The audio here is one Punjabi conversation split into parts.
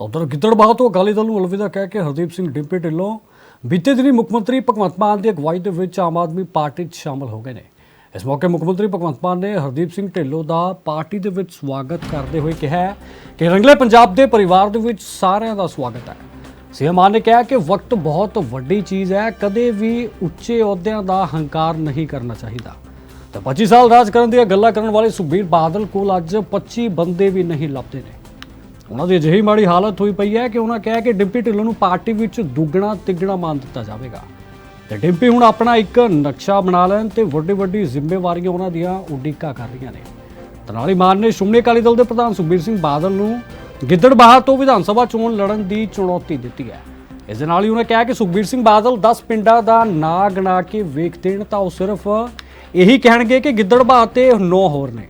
ਤਾਂ ਉਧਰ ਗਿੱਦੜਬਾਹ ਤੋਂ ਅਕਾਲੀ ਦਲ ਨੂੰ ਅਲਵਿਦਾ ਕਹਿ ਕੇ ਹਰਦੀਪ ਸਿੰਘ ਡਿੰਪੀ ਢਿੱਲੋਂ, ਬੀਤੇ ਦਿਨੀ ਮੁੱਖ ਮੰਤਰੀ ਭਗਵੰਤ ਮਾਨ ਦੀ ਅਗਵਾਈ ਦੇ ਵਿੱਚ ਆਮ ਆਦਮੀ ਪਾਰਟੀ 'ਚ ਸ਼ਾਮਲ ਹੋ ਗਏ ਨੇ। ਇਸ ਮੌਕੇ ਮੁੱਖ ਮੰਤਰੀ ਭਗਵੰਤ ਮਾਨ ਨੇ ਹਰਦੀਪ ਸਿੰਘ ਢਿੱਲੋਂ ਦਾ ਪਾਰਟੀ ਦੇ ਵਿੱਚ ਸਵਾਗਤ ਕਰਦੇ ਹੋਏ ਕਿਹਾ ਕਿ ਰੰਗਲੇ ਪੰਜਾਬ ਦੇ ਪਰਿਵਾਰ ਦੇ ਵਿੱਚ ਸਾਰਿਆਂ ਦਾ ਸਵਾਗਤ ਹੈ। ਸੀਐਮ ਮਾਨ ਨੇ ਕਿਹਾ ਕਿ ਵਕਤ ਬਹੁਤ ਵੱਡੀ ਚੀਜ਼ ਹੈ, ਕਦੇ ਵੀ ਉੱਚੇ ਅਹੁਦਿਆਂ ਦਾ ਹੰਕਾਰ ਨਹੀਂ ਕਰਨਾ ਚਾਹੀਦਾ। ਤਾਂ 25 ਸਾਲ ਰਾਜ ਕਰਨ ਦੀਆਂ ਗੱਲਾਂ ਕਰਨ ਵਾਲੇ ਸੁਖਬੀਰ ਬਾਦਲ ਕੋਲ ਅੱਜ 25 ਬੰਦੇ ਵੀ ਨਹੀਂ ਲੱਭਦੇ ਨੇ। ਉਹਨਾਂ ਦੀ ਅਜਿਹੀ ਮਾੜੀ ਹਾਲਤ ਹੋਈ ਪਈ ਹੈ ਕਿ ਉਹਨਾਂ ਕਿਹਾ ਕਿ ਡਿੰਪੀ ਢਿੱਲੋਂ ਨੂੰ ਪਾਰਟੀ ਵਿੱਚ ਦੁੱਗਣਾ ਤਿੱਗਣਾ ਮਾਨ ਦਿੱਤਾ ਜਾਵੇਗਾ। ਤੇ ਡਿੰਪੀ ਹੁਣ ਆਪਣਾ ਇੱਕ ਨਕਸ਼ਾ ਬਣਾ ਲੈਣ ਤੇ ਵੱਡੀ ਵੱਡੀ ਜ਼ਿੰਮੇਵਾਰੀਆਂ ਉਹਨਾਂ ਦੀਆਂ ਉਡੀਕਾਂ ਕਰ ਰਹੀਆਂ ਨੇ। ਤੇ ਮਾਨ ਨੇ ਸ਼੍ਰੋਮਣੀ ਅਕਾਲੀ ਦਲ ਦੇ ਪ੍ਰਧਾਨ ਸੁਖਬੀਰ ਸਿੰਘ ਬਾਦਲ ਨੂੰ ਗਿੱਦੜਬਾਹਾ ਤੋਂ ਵਿਧਾਨ ਸਭਾ ਚੋਣ ਲੜਨ ਦੀ ਚੁਣੌਤੀ ਦਿੱਤੀ ਹੈ। ਇਸ ਦੇ ਨਾਲ ਹੀ ਉਹਨਾਂ ਕਿਹਾ ਕਿ ਸੁਖਬੀਰ ਸਿੰਘ ਬਾਦਲ 10 ਪਿੰਡਾਂ ਦਾ ਨਾਂ ਗਣਾ ਕੇ ਵੇਖ ਦੇਣ ਤਾਂ ਉਹ ਸਿਰਫ ਇਹੀ ਕਹਿਣਗੇ ਕਿ ਗਿੱਦੜਬਾਹਾ ਤੇ 9 ਹੋਰ ਨੇ।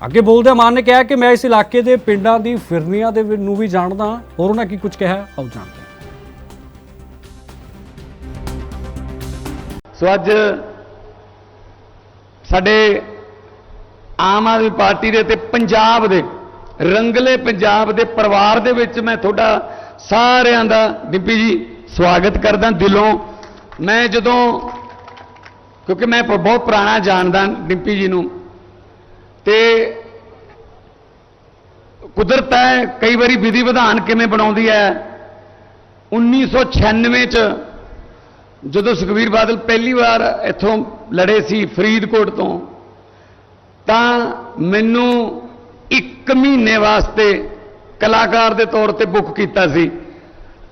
ਅੱਗੇ ਬੋਲਦੇ ਮਾਨ ਨੇ ਕਿਹਾ ਕਿ ਮੈਂ ਇਸ ਇਲਾਕੇ ਦੇ ਪਿੰਡਾਂ ਦੀ ਫਿਰਨੀਆਂ ਦੇ ਨੂੰ ਵੀ ਜਾਣਦਾ ਹਾਂ। ਹੋਰ ਉਹਨਾਂ ਕੀ ਕੁਝ ਕਿਹਾ, ਆਓ ਜਾਣਦੇ ਸੋ ਅੱਜ ਸਾਡੇ ਆਮ ਆਦਮੀ ਪਾਰਟੀ ਦੇ ਤੇ ਪੰਜਾਬ ਦੇ, ਰੰਗਲੇ ਪੰਜਾਬ ਦੇ ਪਰਿਵਾਰ ਦੇ ਵਿੱਚ ਮੈਂ ਤੁਹਾਡਾ ਸਾਰਿਆਂ ਦਾ ਡਿੰਪੀ ਜੀ ਸਵਾਗਤ ਕਰਦਾ ਦਿਲੋਂ। ਮੈਂ ਜਦੋਂ ਕਿਉਂਕਿ ਮੈਂ ਬਹੁਤ ਪੁਰਾਣਾ ਜਾਣਦਾ ਡਿੰਪੀ ਜੀ ਨੂੰ। ਤੇ ਕੁਦਰਤ ਹੈ, ਕਈ ਵਾਰੀ ਵਿਧੀ ਵਿਧਾਨ ਕਿਵੇਂ ਬਣਾਉਂਦੀ ਹੈ? 1996 ਚ ਜਦੋਂ ਸੁਖਬੀਰ ਬਾਦਲ ਪਹਿਲੀ ਵਾਰ ਇੱਥੋਂ ਲੜੇ ਸੀ ਫਰੀਦਕੋਟ ਤੋਂ, ਤਾਂ ਮੈਨੂੰ 1 ਮਹੀਨੇ ਵਾਸਤੇ ਕਲਾਕਾਰ ਦੇ ਤੌਰ ਤੇ ਬੁੱਕ ਕੀਤਾ ਸੀ।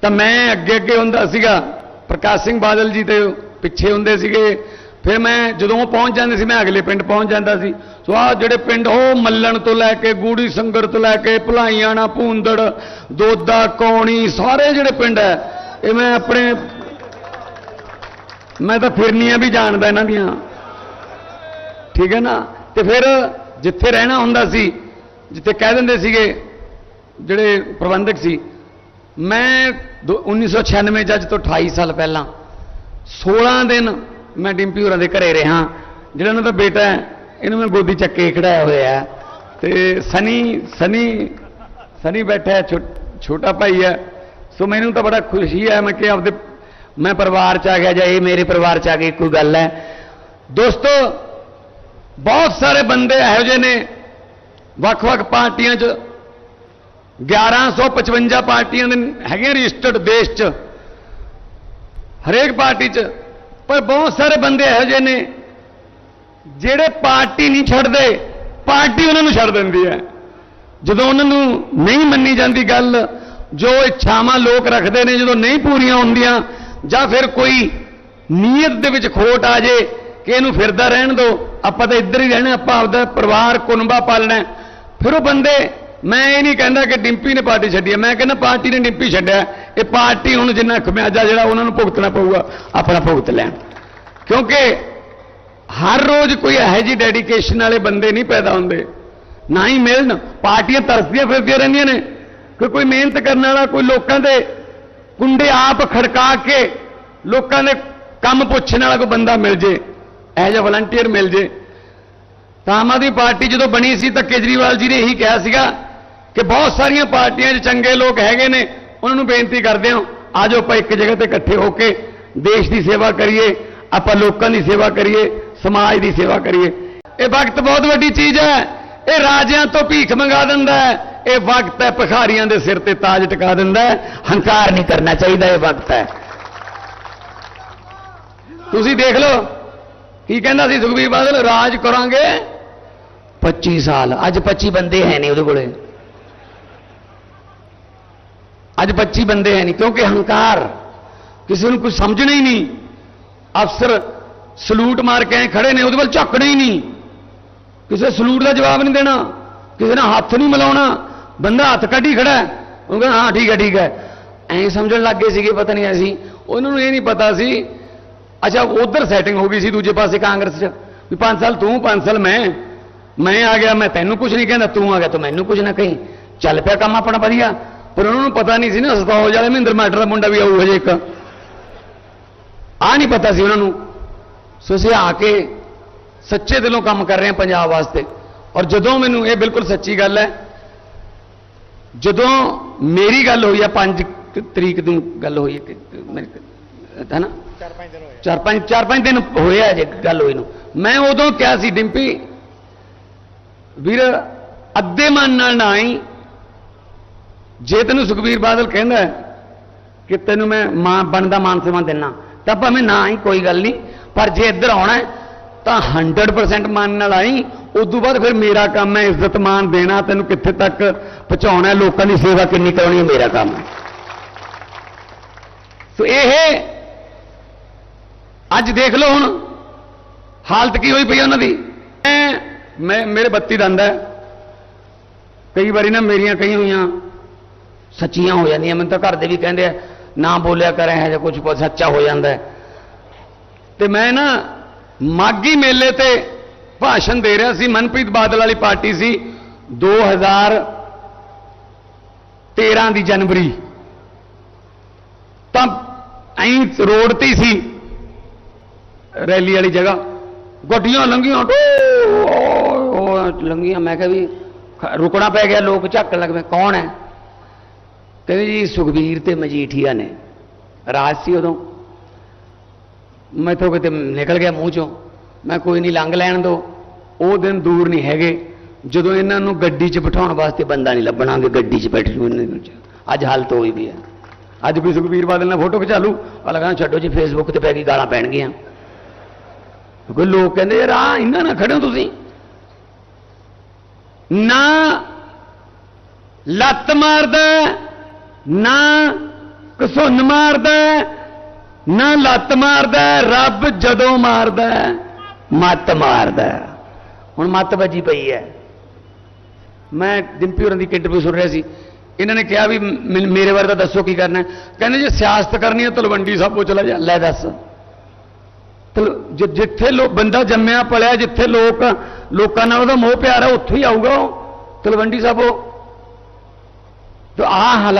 ਤਾਂ ਮੈਂ ਅੱਗੇ ਅੱਗੇ ਹੁੰਦਾ ਸੀਗਾ, ਪ੍ਰਕਾਸ਼ ਸਿੰਘ ਬਾਦਲ ਜੀ ਤੇ ਪਿੱਛੇ ਹੁੰਦੇ ਸੀਗੇ ਫਿਰ ਮੈਂ ਜਦੋਂ ਉਹ ਪਹੁੰਚ ਜਾਂਦੇ ਸੀ, ਮੈਂ ਅਗਲੇ ਪਿੰਡ ਪਹੁੰਚ ਜਾਂਦਾ ਸੀ। ਸੋ ਆ ਜਿਹੜੇ ਪਿੰਡ ਉਹ ਮੱਲਣ ਤੋਂ ਲੈ ਕੇ, ਗੂੜੀ ਸੰਗਰ ਤੋਂ ਲੈ ਕੇ ਭਲਾਈਆਣਾ ਭੂੰਦੜ, ਦੋਦਾ, ਕੌਣੀ, ਸਾਰੇ ਜਿਹੜੇ ਪਿੰਡ ਹੈ, ਇਹ ਮੈਂ ਆਪਣੇ ਮੈਂ ਤਾਂ ਫਿਰਨੀਆਂ ਵੀ ਜਾਣਦਾ ਇਹਨਾਂ ਦੀਆਂ। ਠੀਕ ਹੈ ਨਾ? ਤੇ ਫਿਰ ਜਿੱਥੇ ਰਹਿਣਾ ਹੁੰਦਾ ਸੀ, ਜਿੱਥੇ ਕਹਿ ਦਿੰਦੇ ਸੀਗੇ, ਜਿਹੜੇ ਪ੍ਰਬੰਧਕ ਸੀ, ਮੈਂ ਦੋ- 1996 ਚ ਅੱਜ ਤੋਂ 28 ਸਾਲ ਪਹਿਲਾਂ 16 ਦਿਨ ਮੈਂ ਡਿੰਪੀ ਹੋਰਾਂ ਦੇ ਘਰੇ ਰਿਹਾ। ਜਿਹੜਾ ਉਹਨਾਂ ਦਾ ਬੇਟਾ ਹੈ, ਇਹਨੂੰ ਮੈਂ ਗੋਦੀ ਚੱਕੇ ਖੜਾਇਆ ਹੋਇਆ ਹੈ। ਤੇ ਸਨੀ ਸਨੀ ਸਨੀ ਬੈਠਾ ਹੈ, ਛੋ- ਛੋਟਾ ਭਾਈ ਹੈ। ਸੋ ਮੈਨੂੰ ਤਾਂ ਬੜਾ ਖੁਸ਼ੀ ਹੈ, ਮੈਂ ਕਿ ਆਪਦੇ ਮੈਂ ਪਰਿਵਾਰ ਚ ਆ ਗਿਆ, ਜਾਂ ਇਹ ਮੇਰੇ ਪਰਿਵਾਰ ਚ ਆ ਗਈ ਕੋਈ ਗੱਲ ਹੈ। ਦੋਸਤੋ, ਬਹੁਤ ਸਾਰੇ ਬੰਦੇ ਇਹੋ ਜਿਹੇ ਨੇ। ਵੱਖ-ਵੱਖ ਪਾਰਟੀਆਂ 'ਚ 1155 ਪਾਰਟੀਆਂ ਦੇ ਹੈਗੇ ਰਜਿਸਟਰਡ ਦੇਸ਼ 'ਚ। ਹਰੇਕ ਪਾਰਟੀ 'ਚ ਪਰ ਬਹੁਤ ਸਾਰੇ ਬੰਦੇ ਇਹੋ ਜਿਹੇ ਨੇ ਜਿਹੜੇ ਪਾਰਟੀ ਨਹੀਂ ਛੱਡਦੇ। ਪਾਰਟੀ ਉਹਨਾਂ ਨੂੰ ਛੱਡ ਦਿੰਦੀ ਹੈ। ਜਦੋਂ ਉਹਨਾਂ ਨੂੰ ਨਹੀਂ ਮੰਨੀ ਜਾਂਦੀ ਗੱਲ, ਜੋ ਇੱਛਾਵਾਂ ਲੋਕ ਰੱਖਦੇ ਨੇ, ਜਦੋਂ ਨਹੀਂ ਪੂਰੀਆਂ ਹੁੰਦੀਆਂ, ਜਾਂ ਫਿਰ ਕੋਈ ਨੀਅਤ ਦੇ ਵਿੱਚ ਖੋਟ ਆ ਜੇ ਕਿ ਇਹਨੂੰ ਫਿਰਦਾ ਰਹਿਣ ਦਿਓ ਆਪਾਂ ਤਾਂ ਇੱਧਰ ਹੀ ਰਹਿਣਾ, ਆਪਾਂ ਆਪਦਾ ਪਰਿਵਾਰ ਕੁਨਬਾ ਪਾਲਣਾ ਫਿਰ ਉਹ ਬੰਦੇ, ਮੈਂ ਇਹ ਨਹੀਂ ਕਹਿੰਦਾ ਕਿ ਡਿੰਪੀ ਨੇ ਪਾਰਟੀ ਛੱਡੀ ਹੈ, ਮੈਂ ਕਹਿੰਦਾ ਪਾਰਟੀ ਨੇ ਡਿੰਪੀ ਛੱਡਿਆ। ਇਹ ਪਾਰਟੀ ਹੁਣ ਜਿੰਨਾ ਖਮਿਆਜਾ ਜਿਹੜਾ ਉਹਨਾਂ ਨੂੰ ਭੁਗਤਣਾ ਪਊਗਾ, ਆਪਣਾ ਭੁਗਤ ਲੈਣ। ਕਿਉਂਕਿ ਹਰ ਰੋਜ਼ ਕੋਈ ਇਹੋ ਜਿਹੀ ਡੈਡੀਕੇਸ਼ਨ ਵਾਲੇ ਬੰਦੇ ਨਹੀਂ ਪੈਦਾ ਹੁੰਦੇ। ਨਾ ਹੀ ਮਿਲਣ, ਪਾਰਟੀਆਂ ਤਰਸਦੀਆਂ ਫਿਰਦੀਆਂ ਰਹਿੰਦੀਆਂ ਨੇ। ਕਿ ਕੋਈ ਮਿਹਨਤ ਕਰਨ ਵਾਲਾ, ਕੋਈ ਲੋਕਾਂ ਦੇ ਕੁੰਡੇ ਆਪ ਖੜਕਾ ਕੇ ਲੋਕਾਂ ਦੇ ਕੰਮ ਪੁੱਛਣ ਵਾਲਾ ਕੋਈ ਬੰਦਾ ਮਿਲ ਜੇ, ਇਹੋ ਜਿਹਾ ਵਲੰਟੀਅਰ ਮਿਲ ਜੇ। ਤਾਂ ਆਮ ਆਦਮੀ ਪਾਰਟੀ ਜਦੋਂ ਬਣੀ ਸੀ ਤਾਂ ਕੇਜਰੀਵਾਲ ਜੀ ਨੇ ਇਹੀ ਕਿਹਾ ਸੀਗਾ ਕਿ ਬਹੁਤ ਸਾਰੀਆਂ ਪਾਰਟੀਆਂ 'ਚ ਚੰਗੇ ਲੋਕ ਹੈਗੇ ਨੇ ਉਹਨਾਂ ਨੂੰ ਬੇਨਤੀ ਕਰਦੇ ਹਾਂ, ਆਜੋ ਆਪਾਂ ਇੱਕ ਜਗ੍ਹਾ ਤੇ ਇਕੱਠੇ ਹੋ ਕੇ ਦੇਸ਼ ਦੀ ਸੇਵਾ ਕਰੀਏ, ਆਪਾਂ ਲੋਕਾਂ ਦੀ ਸੇਵਾ ਕਰੀਏ, ਸਮਾਜ ਦੀ ਸੇਵਾ ਕਰੀਏ। ਇਹ ਵਕਤ ਬਹੁਤ ਵੱਡੀ ਚੀਜ਼ ਹੈ। ਇਹ ਰਾਜਿਆਂ ਤੋਂ ਭੀਖ ਮੰਗਾ ਦਿੰਦਾ ਹੈ। ਇਹ ਵਕਤ ਹੈ, ਭਿਖਾਰੀਆਂ ਦੇ ਸਿਰ ਤੇ ਤਾਜ ਟਿਕਾ ਦਿੰਦਾ ਹੈ। ਹੰਕਾਰ ਨਹੀਂ ਕਰਨਾ ਚਾਹੀਦਾ, ਇਹ ਵਕਤ ਹੈ। ਤੁਸੀਂ ਦੇਖ ਲਓ, ਕੀ ਕਹਿੰਦਾ ਸੀ ਸੁਖਬੀਰ ਬਾਦਲ? ਰਾਜ ਕਰਾਂਗੇ। 25 ਸਾਲ, ਅੱਜ 25 ਬੰਦੇ ਹੈ ਨੇ ਉਹਦੇ ਕੋਲੇ। ਅੱਜ 25 ਬੰਦੇ ਹੈ ਨਹੀਂ, ਕਿਉਂਕਿ ਹੰਕਾਰ, ਕਿਸੇ ਨੂੰ ਕੁਝ ਸਮਝਣਾ ਹੀ ਨਹੀਂ। ਅਫਸਰ ਸਲੂਟ ਮਾਰ ਕੇ ਖੜੇ ਨੇ, ਉਹਦੇ ਵੱਲ ਝੱਕਣਾ ਹੀ ਨਹੀਂ। ਕਿਸੇ ਸਲੂਟ ਦਾ ਜਵਾਬ ਨਹੀਂ ਦੇਣਾ, ਕਿਸੇ ਨਾਲ ਹੱਥ ਨਹੀਂ ਮਿਲਾਉਣਾ। ਬੰਦਾ ਹੱਥ ਕੱਢੀ ਖੜਾ ਉਹ ਕਹਿੰਦਾ, ਹਾਂ, ਠੀਕ ਹੈ ਠੀਕ ਹੈ। ਐਂ ਸਮਝਣ ਲੱਗ ਗਏ ਸੀਗੇ, ਪਤਾ ਨਹੀਂ ਐਸੀ ਉਹਨਾਂ ਨੂੰ ਇਹ ਨਹੀਂ ਪਤਾ ਸੀ, ਅੱਛਾ, ਉਧਰ ਸੈਟਿੰਗ ਹੋ ਗਈ ਸੀ, ਦੂਜੇ ਪਾਸੇ ਕਾਂਗਰਸ 'ਚ, ਵੀ 5 ਸਾਲ ਤੂੰ 5 ਸਾਲ ਮੈਂ। ਮੈਂ ਆ ਗਿਆ, ਮੈਂ ਤੈਨੂੰ ਕੁਝ ਨਹੀਂ ਕਹਿੰਦਾ, ਤੂੰ ਆ ਗਿਆ, ਤੂੰ ਮੈਨੂੰ ਕੁਝ ਨਾ ਕਹੀਂ। ਚੱਲ ਪਿਆ ਕੰਮ ਆਪਣਾ ਵਧੀਆ। ਪਰ ਉਹਨਾਂ ਨੂੰ ਪਤਾ ਨਹੀਂ ਸੀ ਨਾ ਸਤੌਜ ਵਾਲੇ ਮਹਿੰਦਰ ਮਾਟਰ ਦਾ ਮੁੰਡਾ ਵੀ ਆਊ ਹਜੇ ਇੱਕ। ਆ ਨਹੀਂ ਪਤਾ ਸੀ ਉਹਨਾਂ ਨੂੰ। ਸੋ ਅਸੀਂ ਆ ਕੇ ਸੱਚੇ ਦਿਲੋਂ ਕੰਮ ਕਰ ਰਹੇ ਹਾਂ ਪੰਜਾਬ ਵਾਸਤੇ। ਔਰ ਜਦੋਂ ਮੈਨੂੰ ਇਹ ਬਿਲਕੁਲ ਸੱਚੀ ਗੱਲ ਹੈ ਜਦੋਂ ਮੇਰੀ ਗੱਲ ਹੋਈ ਆ 5 ਤਰੀਕ ਦੀ ਗੱਲ ਹੋਈ ਹੈ ਕਿ ਮੇਰੇ ਹੈ ਨਾ? ਚਾਰ ਪੰਜ ਚਾਰ ਪੰਜ ਦਿਨ ਹੋਏ ਆ ਜੇ ਗੱਲ ਹੋਈ ਨੂੰ। ਮੈਂ ਉਦੋਂ ਕਿਹਾ ਸੀ ਡਿੰਪੀ ਵੀਰ ਅੱਧੇ ਮਨ ਨਾਲ ਨਾ ਆਈ। ਜੇ ਤੈਨੂੰ ਸੁਖਬੀਰ ਬਾਦਲ ਕਹਿੰਦਾ ਕਿ ਤੈਨੂੰ ਮੈਂ ਮਾਂ ਬਣਦਾ ਮਾਨ ਸਨਮਾਨ ਦੇਣਾ ਤਾਂ ਭਾਵੇਂ ਨਾ ਆਈ, ਕੋਈ ਗੱਲ ਨਹੀਂ। ਪਰ ਜੇ ਇੱਧਰ ਆਉਣਾ ਤਾਂ 100% ਮਨ ਨਾਲ ਆਈ, ਉਦੋਂ ਬਾਅਦ ਫਿਰ ਮੇਰਾ ਕੰਮ ਹੈ ਇੱਜ਼ਤ ਮਾਨ ਦੇਣਾ, ਤੈਨੂੰ ਕਿੱਥੇ ਤੱਕ ਪਹੁੰਚਾਉਣਾ ਲੋਕਾਂ ਦੀ ਸੇਵਾ ਕਿੰਨੀ ਕਰਾਉਣੀ ਹੈ, ਮੇਰਾ ਕੰਮ ਹੈ। ਸੋ ਇਹ ਅੱਜ ਦੇਖ ਲਓ ਹੁਣ, ਹਾਲਤ ਕੀ ਹੋਈ ਪਈ ਉਹਨਾਂ ਦੀ। ਮੈਂ- ਮੈਂ, ਮੇਰੇ ਬੱਤੀ ਦੰਦ ਹੈ। ਕਈ ਵਾਰੀ ਨਾ ਮੇਰੀਆਂ ਕਈ ਹੋਈਆਂ ਸੱਚੀਆਂ ਹੋ ਜਾਂਦੀਆਂ। ਮੈਨੂੰ ਤਾਂ ਘਰ ਦੇ ਵੀ ਕਹਿੰਦੇ ਆ, ਨਾ ਬੋਲਿਆ ਕਰ, ਇਹ ਜਾਂ ਕੁਝ ਸੱਚਾ ਹੋ ਜਾਂਦਾ ਹੈ। ਤੇ ਮੈਂ ਨਾ ਮਾਗੀ ਮੇਲੇ ਤੇ ਭਾਸ਼ਣ ਦੇ ਰਿਹਾ ਸੀ। ਮਨਪ੍ਰੀਤ ਬਾਦਲ ਵਾਲੀ ਪਾਰਟੀ ਸੀ। 2013 ਦੀ ਜਨਵਰੀ। ਤਾਂ ਐਂ ਰੋਡ ਤੇ ਸੀ। ਰੈਲੀ ਵਾਲੀ ਜਗ੍ਹਾ। ਗੱਡੀਆਂ ਲੰਘੀਆਂ ਲੰਘੀਆਂ। ਮੈਂ ਕਿਹਾ ਵੀ ਰੁਕਣਾ ਪੈ ਗਿਆ। ਲੋਕ ਝੱਕਣ ਲੱਗ ਪਏ। ਕੌਣ ਹੈ? ਕਹਿੰਦੇ ਜੀ ਸੁਖਬੀਰ ਤੇ ਮਜੀਠੀਆ ਨੇ। ਰਾਜ ਸੀ ਉਦੋਂ। ਮੈਥੋਂ ਕਿਤੇ ਨਿਕਲ ਗਿਆ ਮੂੰਹ ਚੋਂ। ਮੈਂ ਕੋਈ ਨਹੀਂ ਲੰਘ ਲੈਣ ਦੋ। ਉਹ ਦਿਨ ਦੂਰ ਨਹੀਂ ਹੈਗੇ। ਜਦੋਂ ਇਹਨਾਂ ਨੂੰ ਗੱਡੀ 'ਚ ਬਿਠਾਉਣ ਵਾਸਤੇ ਬੰਦਾ ਨਹੀਂ ਲੱਭਣਾਗੇ ਗੱਡੀ 'ਚ ਬੈਠ ਜੂ ਇਹਨਾਂ ਵਿੱਚ ਅੱਜ ਹਾਲਤ ਹੋਈ ਵੀ ਹੈ ਅੱਜ ਵੀ ਸੁਖਬੀਰ ਬਾਦਲ ਨਾਲ ਫੋਟੋ ਖਿਚਾ ਲੂ ਆ ਲਗਾ ਛੱਡੋ ਜੀ ਫੇਸਬੁੱਕ ਤੇ ਪੈ ਗਈ, ਗਾਲਾਂ ਪੈਣਗੀਆਂ। ਕੋਈ ਲੋਕ ਕਹਿੰਦੇ, ਯਾਰ ਆ ਇਹਨਾਂ ਨਾਲ ਖੜੇ ਹੋ ਤੁਸੀਂ? ਨਾ ਲੱਤ ਮਾਰਦਾ ਨਾ ਕਸੁੰਨ ਮਾਰਦਾ, ਨਾ ਲੱਤ ਮਾਰਦਾ, ਰੱਬ ਜਦੋਂ ਮਾਰਦਾ, ਮੱਤ ਮਾਰਦਾ। ਹੁਣ ਮੱਤ ਵੱਜੀ ਪਈ ਹੈ। ਮੈਂ ਡਿੰਪੀ ਹੋਰਾਂ ਦੀ ਇੱਕ ਇੰਟਰਵਿਊ ਸੁਣ ਰਿਹਾ ਸੀ। ਇਹਨਾਂ ਨੇ ਕਿਹਾ ਵੀ ਮ- ਮੇਰੇ ਬਾਰੇ ਤਾਂ ਦੱਸੋ ਕੀ ਕਰਨਾ ਕਹਿੰਦੇ ਜੇ ਸਿਆਸਤ ਕਰਨੀ ਹੈ ਤਲਵੰਡੀ ਸਾਬੋ ਚਲਾ ਜਾ, ਲੈ ਦੱਸ। ਜਿੱਥੇ ਲੋ, ਬੰਦਾ ਜੰਮਿਆ, ਪਲਿਆ, ਜਿੱਥੇ ਲੋਕ, ਲੋਕਾਂ ਨਾਲ ਉਹਦਾ ਮੋਹ ਪਿਆਰ ਹੈ ਉੱਥੇ ਹੀ ਆਊਗਾ ਉਹ। ਤਲਵੰਡੀ ਸਾਬੋ ਤੇ ਆਹ ਹਾਲਾਤ